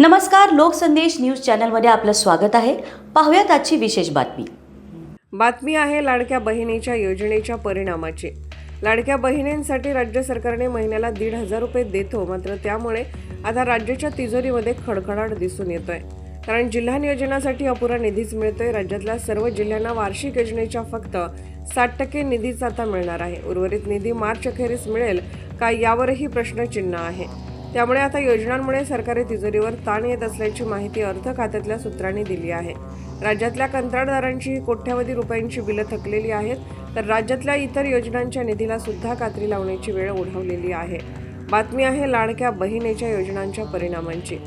नमस्कार लोकसंदेश न्यूज चॅनलमध्ये आपलं स्वागत आहे. पाहूयात आजची विशेष बातमी. बातमी आहे लाडक्या बहिणीच्या योजनेच्या परिणामाची. लाडक्या बहिणींसाठी राज्य सरकारने महिन्याला दीड हजार रुपये देतो मात्र त्यामुळे आता राज्याच्या तिजोरीमध्ये खडखडाट दिसून येतोय. कारण जिल्हा नियोजनासाठी अपुरा निधीच मिळतोय राज्यातल्या सर्व जिल्ह्यांना वार्षिक योजनेच्या फक्त साठ टक्के निधीच आता मिळणार आहे. उर्वरित निधी मार्च अखेरीस मिळेल का यावरही प्रश्नचिन्ह आहे. त्यामुळे आता योजनांमुळे सरकारी तिजोरीवर ताण येत असल्याची माहिती अर्थ खात्यातल्या सूत्रांनी दिली आहे. राज्यातल्या कंत्राटदारांची कोट्यावधी रुपयांची बिलं थकलेली आहेत तर राज्यातल्या इतर योजनांच्या निधीला सुद्धा कात्री लावण्याची वेळ ओढवलेली आहे. बातमी आहे लाडक्या बहिणीच्या योजनांच्या परिणामांची.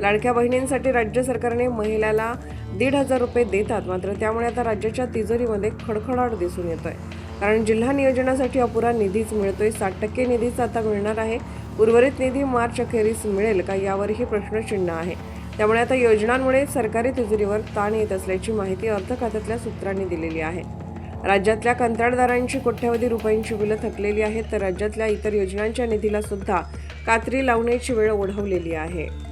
लाडक्या बहिणींसाठी राज्य सरकारने महिलाला दीड हजार रुपये देतात. मात्र त्यामुळे आता राज्याच्या तिजोरीमध्ये खडखडाट दिसून येतोय. कारण जिल्हा नियोजनासाठी अपुरा निधीच मिळतोय. साठ टक्के निधीच आता मिळणार आहे. उर्वरित निधी मार्च अखेरीस मिळेल का यावरही प्रश्नचिन्ह आहे. त्यामुळे आता योजनांमुळे सरकारी तिजोरीवर ताण येत असल्याची माहिती अर्थ खात्यातल्या सूत्रांनी दिलेली आहे. राज्यातल्या कंत्राटदारांची कोट्यावधी रुपयांची बिलं थकलेली आहेत. तर राज्यातल्या इतर योजनांच्या निधीला सुद्धा कात्री लावण्याची वेळ ओढवलेली आहे.